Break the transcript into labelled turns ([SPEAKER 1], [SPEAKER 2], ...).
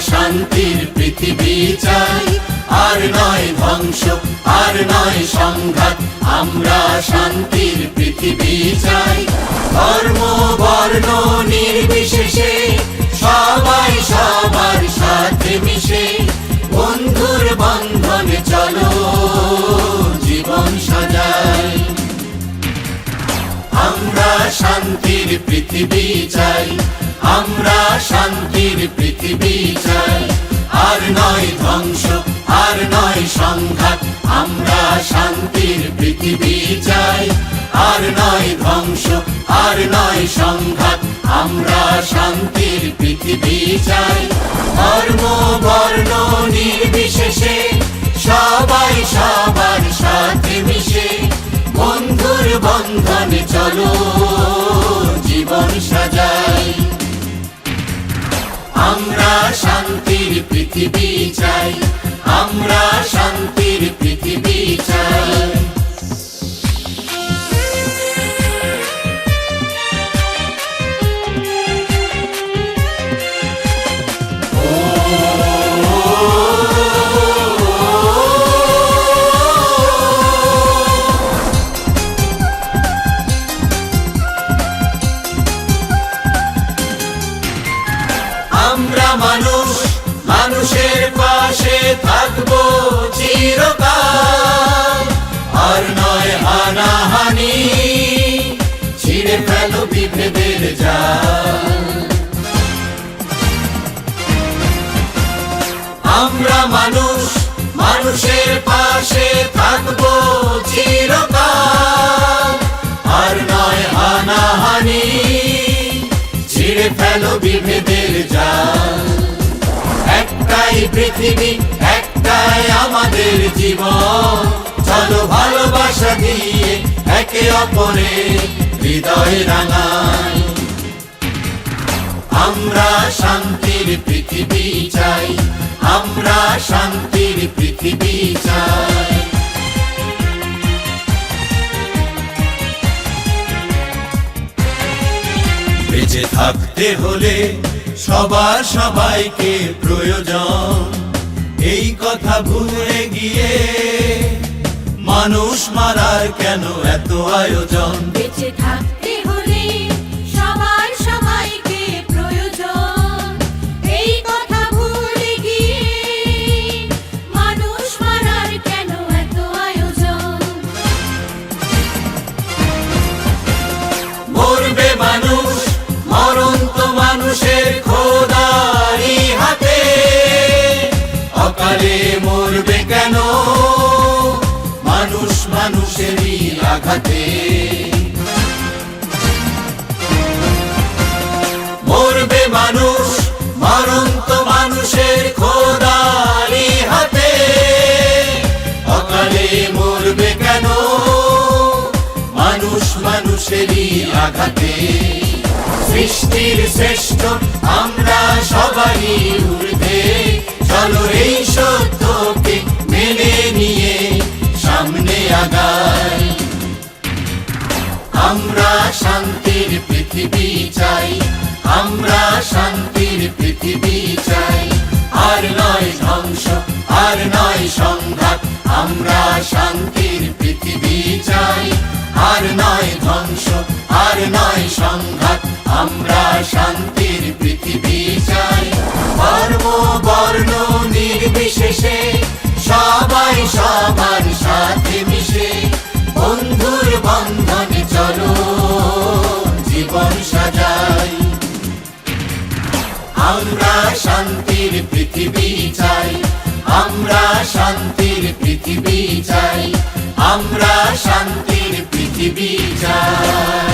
[SPEAKER 1] শান্তির পৃথিবী চাই। আর নয় ধ্বংস, আর নয় সংঘাত, আমরা শান্তির পৃথিবী চাই। ধর্ম, বর্ণ, নির্বিশেষে সবাই সবার সাথে মিশে, বন্ধুর বন্ধনে চলো, জীবন সাজাই। আমরা শান্তির পৃথিবী চাই আমরা শান্তির পৃথিবী চাই। আর নয় ধ্বংস, আর নয় সংঘাত, আমরা শান্তির পৃথিবী চাই। আর নয় ধ্বংস, আর নয় সংঘাত, আমরা শান্তির পৃথিবী চাই। ধর্ম, বর্ণ, নির্বিশেষে সবাই আমরা শান্তির পৃথিবী চাই। আমরা শান্তির পৃথিবী চাই। মানুষ, মানুষের পাশে থাকব চিরকাল। আর নয় হানাহানি, ছিঁড়ে ফেলো বিভেদের জাল। আমরা মানুষ, মানুষের পাশে থাকব চিরকাল। পৃথিবী, একটাই আমাদের জীবন। চলো ভালোবাসা দিয়ে একে অপরে হৃদয় রাঙাই। আমরা শান্তির পৃথিবী চাই, আমরা শান্তির পৃথিবী চাই। বেঁচে থাকতে হলে সবার সবাইকে প্রয়োজন। এই কথা ভুলে গিয়ে মানুষ মারার কেন এত আয়োজন?
[SPEAKER 2] বেঁচে থাকতে
[SPEAKER 1] আঘাতে মরবে মানুষ মরণ তো মানুষের খোদারি হাতে। অকালে মরবে কেন? মানুষ মানুষেরই আঘাতে। সৃষ্টির শ্রেষ্ঠ আমরা সবাই ঊর্ধ্বে। চলো এই সত্যকে মেনে নিয়ে সামনে আগাই। আমরা শান্তির পৃথিবী চাই, আমরা শান্তির পৃথিবী চাই। আর নয় ধ্বংস, আর নয় সংঘাত, আমরা শান্তির পৃথিবী চাই। আর নয় ধ্বংস, আর নয় সংঘাত, আমরা শান্তির পৃথিবী আমরা শান্তির পৃথিবী চাই। আমরা শান্তির পৃথিবী চাই। আমরা শান্তির পৃথিবী চাই।